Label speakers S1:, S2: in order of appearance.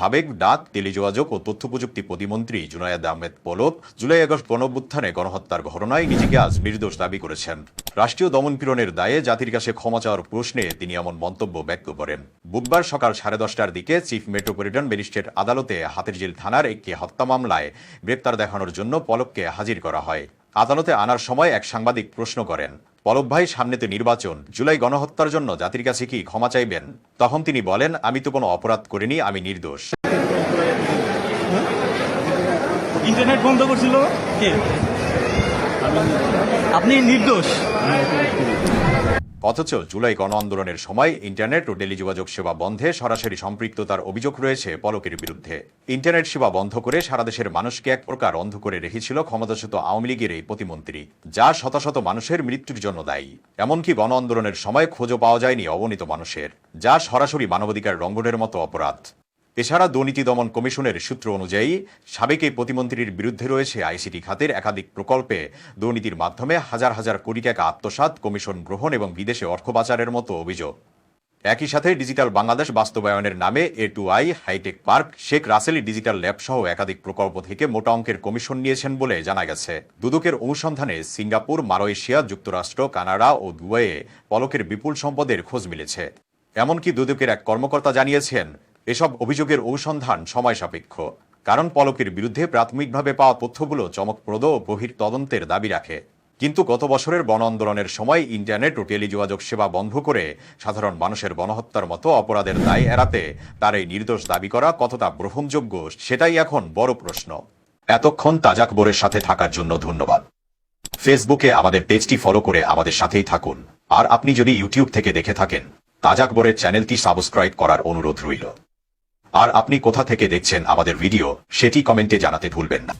S1: সাবেক ডাক, টেলিযোগাযোগ ও তথ্য প্রযুক্তি প্রতিমন্ত্রী জুনায়েদ আহমেদ পলক জুলাই আগস্ট গণঅভ্যুত্থানে গণহত্যার ঘটনায় নিজেকে আজ নির্দোষ দাবি করেছেন। রাষ্ট্রীয় দমনপীড়নের দায়ে জাতির কাছে ক্ষমা চাওয়ার প্রশ্নে তিনি এমন মন্তব্য ব্যক্ত করেন। বুধবার সকাল সাড়ে দশটার দিকে চিফ মেট্রোপলিটন ম্যাজিস্ট্রেট আদালতে হাতিরঝিল থানার একটি হত্যা মামলায় গ্রেপ্তার দেখানোর জন্য পলককে হাজির করা হয়। আদালতে আনার সময় এক সাংবাদিক প্রশ্ন করেন পলক ভাই সামনে তো নির্বাচন। জুলাই গণহত্যার জন্য জাতির কাছে কি ক্ষমা চাইবেন? তখন তিনি বলেন আমি তো কোনো অপরাধ করিনি আমি নির্দোষ।
S2: ইন্টারনেট বন্ধ করছিল কে? আপনি নির্দোষ?
S1: অথচ জুলাই গণ আন্দোলনের সময় ইন্টারনেট ও টেলিযোগাযোগ সেবা বন্ধে সরাসরি সম্পৃক্ততার অভিযোগ রয়েছে পলকের বিরুদ্ধে। ইন্টারনেট সেবা বন্ধ করে সারা দেশের মানুষকে এক প্রকার অন্ধ করে রেখেছিল ক্ষমতাচ্যুত আওয়ামী লীগের এই প্রতিমন্ত্রী, যা শত শত মানুষের মৃত্যুর জন্য দায়ী। এমনকি গণ আন্দোলনের সময় খোঁজও পাওয়া যায়নি অবনীত মানুষের, যা সরাসরি মানবাধিকার লঙ্ঘনের মতো অপরাধ। এছাড়া দুর্নীতি দমন কমিশনের সূত্র অনুযায়ী সাবেক এই প্রতিমন্ত্রীর বিরুদ্ধে রয়েছে আইসিটি খাতের একাধিক প্রকল্পে দুর্নীতির মাধ্যমে হাজার হাজার কোটি টাকা আত্মসাৎ, কমিশন গ্রহণ এবং বিদেশে অর্থ পাচারের মতো অভিযোগ। একই সাথে ডিজিটাল বাংলাদেশ বাস্তবায়নের নামে A to I, hi tech park, Sheikh Russel digital lab সহ একাধিক প্রকল্প থেকে মোটা অঙ্কের কমিশন নিয়েছেন বলে জানা গেছে। দুদকের অনুসন্ধানে সিঙ্গাপুর, মালয়েশিয়া, যুক্তরাষ্ট্র, কানাডা ও দুবাইয়ে পলকের বিপুল সম্পদের খোঁজ মিলেছে। এমনকি দুদকের এক কর্মকর্তা জানিয়েছেন এসব অভিযোগের অনুসন্ধান সময় সাপেক্ষ। কারণ পলকের বিরুদ্ধে প্রাথমিকভাবে পাওয়া তথ্যগুলো চমকপ্রদ ও বহির তদন্তের দাবি রাখে। কিন্তু গত বছরের বন আন্দোলনের সময় ইন্টারনেট ও টেলিযোগাযোগ সেবা বন্ধ করে সাধারণ মানুষের গণহত্যার মতো অপরাধের দায় এড়াতে তার এই নির্দোষ দাবি করা কতটা গ্রহণযোগ্য সেটাই এখন বড় প্রশ্ন। এতক্ষণ তাজা খবরের সাথে থাকার জন্য ধন্যবাদ। ফেসবুকে আমাদের পেজটি ফলো করে আমাদের সাথেই থাকুন। আর আপনি যদি ইউটিউব থেকে দেখে থাকেন তাজা খবরের চ্যানেলটি সাবস্ক্রাইব করার অনুরোধ রইল। আর আপনি কোথা থেকে দেখছেন আমাদের ভিডিও সেটি কমেন্টে জানাতে ভুলবেন না।